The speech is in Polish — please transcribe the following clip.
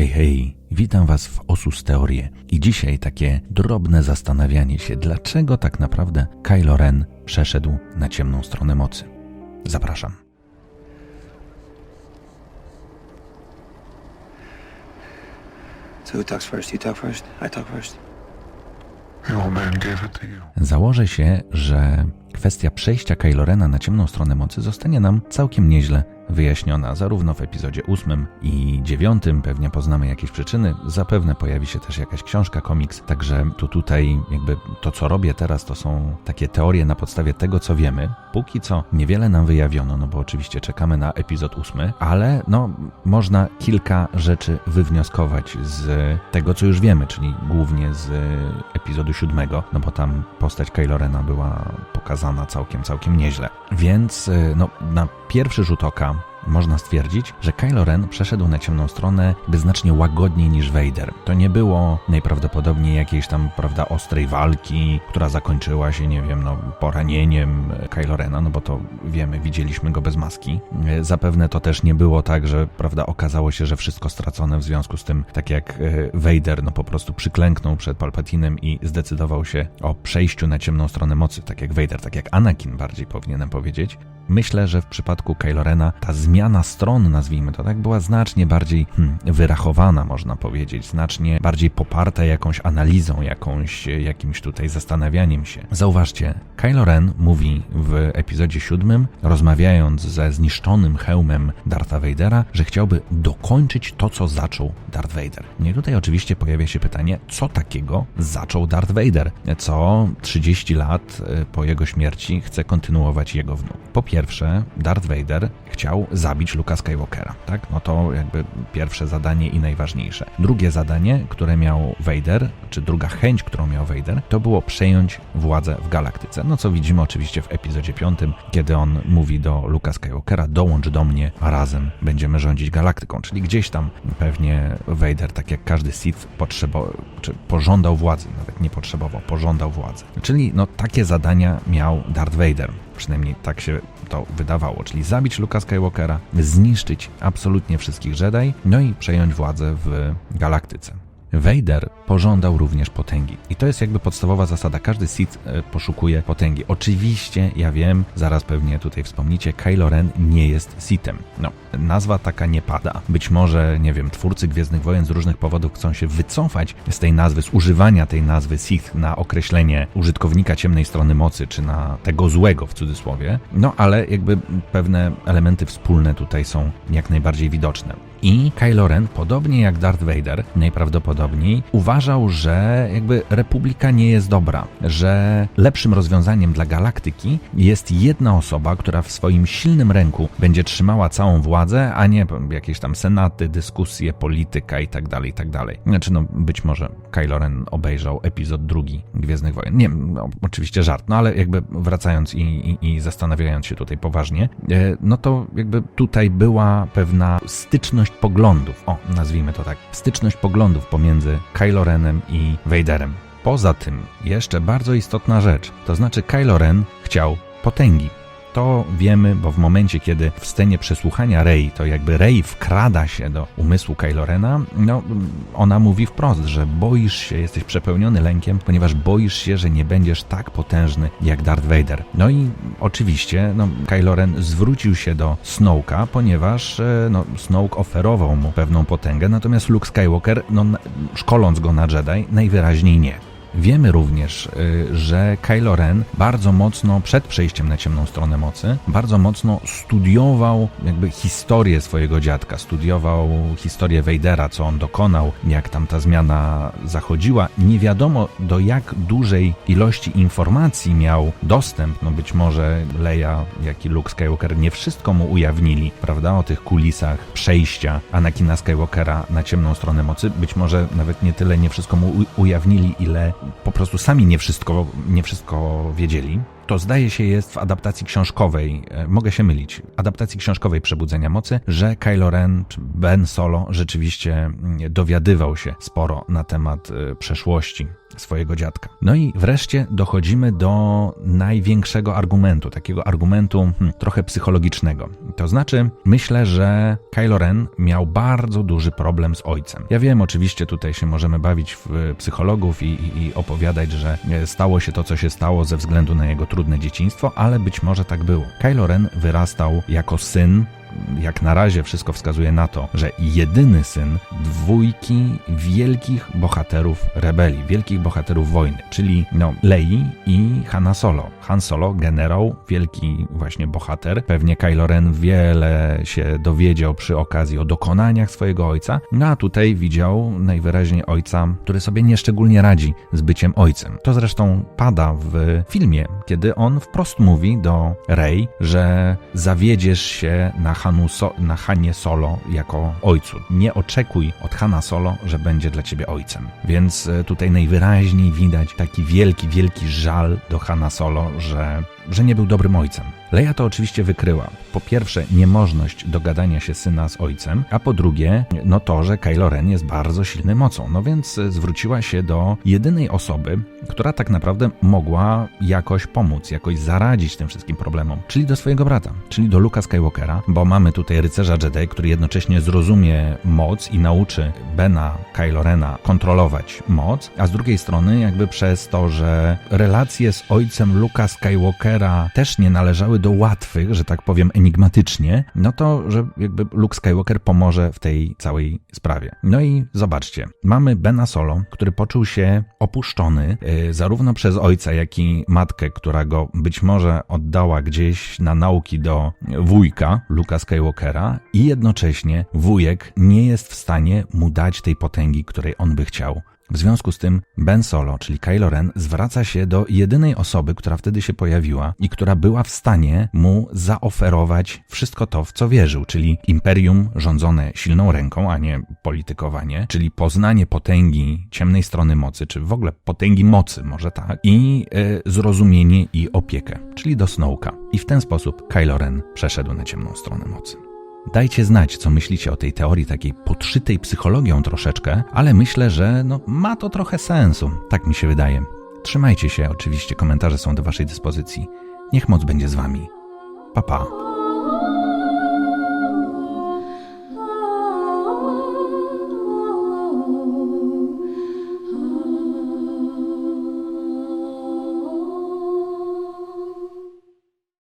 Hej, hej, witam Was w Osus Teorie i dzisiaj takie drobne zastanawianie się, dlaczego tak naprawdę Kylo Ren przeszedł na ciemną stronę mocy. Zapraszam. So who talks first? You talk first? I talk first? The old man gave it to you. Założę się, że kwestia przejścia Kylo Rena na ciemną stronę mocy zostanie nam całkiem nieźle wyjaśniona, zarówno w epizodzie 8 i 9 pewnie poznamy jakieś przyczyny, zapewne pojawi się też jakaś książka, komiks, także tu tutaj jakby to, co robię teraz, to są takie teorie na podstawie tego, co wiemy. Póki co niewiele nam wyjawiono, no bo oczywiście czekamy na epizod 8, ale no można kilka rzeczy wywnioskować z tego, co już wiemy, czyli głównie z epizodu 7, no bo tam postać Kylo Rena była pokazana całkiem, całkiem nieźle. Więc y, no, na pierwszy rzut oka można stwierdzić, że Kylo Ren przeszedł na ciemną stronę by znacznie łagodniej niż Vader. To nie było najprawdopodobniej jakiejś tam, prawda, ostrej walki, która zakończyła się, nie wiem, no, poranieniem Kylo Rena, no bo to wiemy, widzieliśmy go bez maski. Zapewne to też nie było tak, że, prawda, okazało się, że wszystko stracone w związku z tym, tak jak e, Vader, no po prostu przyklęknął przed Palpatinem i zdecydował się o przejściu na ciemną stronę mocy, tak jak Vader, tak jak Anakin bardziej powinienem powiedzieć. Myślę, że w przypadku Kylo Rena ta zmiana stron, nazwijmy to tak, była znacznie bardziej hmm, wyrachowana, można powiedzieć, znacznie bardziej poparta jakąś analizą, jakąś, jakimś tutaj zastanawianiem się. Zauważcie, Kylo Ren mówi w epizodzie siódmym, rozmawiając ze zniszczonym hełmem Dartha Vadera, że chciałby dokończyć to, co zaczął Darth Vader. No i tutaj oczywiście pojawia się pytanie, co takiego zaczął Darth Vader, co 30 lat y, po jego śmierci chce kontynuować jego wnuk. Po pierwsze, Darth Vader chciał zabić Luka Skywalkera, tak? No to jakby pierwsze zadanie i najważniejsze. Drugie zadanie, które miał Vader, czy druga chęć, którą miał Vader, to było przejąć władzę w galaktyce. No co widzimy oczywiście w epizodzie 5, kiedy on mówi do Luka Skywalkera, dołącz do mnie, a razem będziemy rządzić galaktyką. Czyli gdzieś tam pewnie Vader, tak jak każdy Sith, potrzebował, czy pożądał władzy, nawet nie potrzebował, pożądał władzy. Czyli no takie zadania miał Darth Vader. Przynajmniej tak się to wydawało, czyli zabić Luka Skywalkera, zniszczyć absolutnie wszystkich Jedi, no i przejąć władzę w galaktyce. Vader pożądał również potęgi. I to jest jakby podstawowa zasada. Każdy Sith e, poszukuje potęgi. Oczywiście, ja wiem, zaraz pewnie tutaj wspomnicie, Kylo Ren nie jest Sithem. No, nazwa taka nie pada. Być może, nie wiem, twórcy Gwiezdnych Wojen z różnych powodów chcą się wycofać z tej nazwy, z używania tej nazwy Sith na określenie użytkownika ciemnej strony mocy, czy na tego złego w cudzysłowie. No, ale jakby pewne elementy wspólne tutaj są jak najbardziej widoczne. I Kylo Ren, podobnie jak Darth Vader, najprawdopodobniej uważał, że jakby Republika nie jest dobra, że lepszym rozwiązaniem dla galaktyki jest jedna osoba, która w swoim silnym ręku będzie trzymała całą władzę, a nie jakieś tam senaty, dyskusje, polityka i tak dalej, i tak. Znaczy, no być może Kylo Ren obejrzał epizod drugi Gwiezdnych Wojen. Nie, no, oczywiście żart, no ale jakby wracając i, i, i zastanawiając się tutaj poważnie, e, no to jakby tutaj była pewna styczność poglądów, o, nazwijmy to tak, styczność poglądów pomiędzy Kylo Renem i Vaderem. Poza tym, jeszcze bardzo istotna rzecz, to znaczy Kylo Ren chciał potęgi. To wiemy, bo w momencie, kiedy w scenie przesłuchania Rey, to jakby Rey wkrada się do umysłu Kylo Rena, no ona mówi wprost, że boisz się, jesteś przepełniony lękiem, ponieważ boisz się, że nie będziesz tak potężny jak Darth Vader. No i oczywiście, no, Kylo Ren zwrócił się do Snowka, ponieważ e, no, Snoke oferował mu pewną potęgę, natomiast Luke Skywalker, no, szkoląc go na Jedi, najwyraźniej nie. Wiemy również, y, że Kylo Ren bardzo mocno przed przejściem na ciemną stronę mocy, bardzo mocno studiował jakby historię swojego dziadka, studiował historię Vadera, co on dokonał, jak tam ta zmiana zachodziła. Nie wiadomo do jak dużej ilości informacji miał dostęp, no być może Leia, jak i Luke Skywalker nie wszystko mu ujawnili, prawda, o tych kulisach przejścia Anakina Skywalkera na ciemną stronę mocy. Być może nawet nie tyle nie wszystko mu ujawnili, ile po prostu sami nie wszystko, nie wszystko wiedzieli. to zdaje się jest w adaptacji książkowej, e, mogę się mylić, adaptacji książkowej Przebudzenia Mocy, że Kylo Ren, Ben Solo rzeczywiście mm, dowiadywał się sporo na temat e, przeszłości swojego dziadka. No i wreszcie dochodzimy do największego argumentu, takiego argumentu hmm, trochę psychologicznego. To znaczy, myślę, że Kylo Ren miał bardzo duży problem z ojcem. Ja wiem, oczywiście tutaj się możemy bawić w e, psychologów i, i, i opowiadać, że e, stało się to, co się stało ze względu na jego trudne dzieciństwo, ale być może tak było. Kylo Ren wyrastał jako syn jak na razie wszystko wskazuje na to, że jedyny syn dwójki wielkich bohaterów rebelii, wielkich bohaterów wojny, czyli no, Lei i Hanna Solo. Han Solo, generał, wielki właśnie bohater. Pewnie Kylo Ren wiele się dowiedział przy okazji o dokonaniach swojego ojca, no a tutaj widział najwyraźniej ojca, który sobie nieszczególnie radzi z byciem ojcem. To zresztą pada w filmie, kiedy on wprost mówi do Rey, że zawiedziesz się na Hanu so, na Hanie Solo jako ojcu. Nie oczekuj od Hana Solo, że będzie dla ciebie ojcem. Więc e, tutaj najwyraźniej widać taki wielki, wielki żal do Hana Solo, że, że nie był dobrym ojcem. Leia to oczywiście wykryła. Po pierwsze, niemożność dogadania się syna z ojcem, a po drugie, no to, że Kylo Ren jest bardzo silny mocą. No więc e, zwróciła się do jedynej osoby, która tak naprawdę mogła jakoś pomóc, jakoś zaradzić tym wszystkim problemom, czyli do swojego brata, czyli do Luka Skywalkera, bo mamy tutaj rycerza Jedi, który jednocześnie zrozumie moc i nauczy Bena Kylo Rena kontrolować moc, a z drugiej strony jakby przez to, że relacje z ojcem Luka Skywalkera też nie należały do łatwych, że tak powiem enigmatycznie, no to, że jakby Luke Skywalker pomoże w tej całej sprawie. No i zobaczcie, mamy Bena Solo, który poczuł się opuszczony yy, zarówno przez ojca, jak i matkę, która go być może oddała gdzieś na nauki do wujka Luka Skywalkera i jednocześnie wujek nie jest w stanie mu dać tej potęgi, której on by chciał. W związku z tym Ben Solo, czyli Kylo Ren, zwraca się do jedynej osoby, która wtedy się pojawiła i która była w stanie mu zaoferować wszystko to, w co wierzył, czyli imperium rządzone silną ręką, a nie politykowanie, czyli poznanie potęgi ciemnej strony mocy, czy w ogóle potęgi mocy, może tak, i y, zrozumienie i opiekę, czyli do Snowka. I w ten sposób Kylo Ren przeszedł na ciemną stronę mocy. Dajcie znać, co myślicie o tej teorii takiej podszytej psychologią troszeczkę, ale myślę, że no, ma to trochę sensu. Tak mi się wydaje. Trzymajcie się, oczywiście komentarze są do waszej dyspozycji. Niech moc będzie z wami. Pa pa.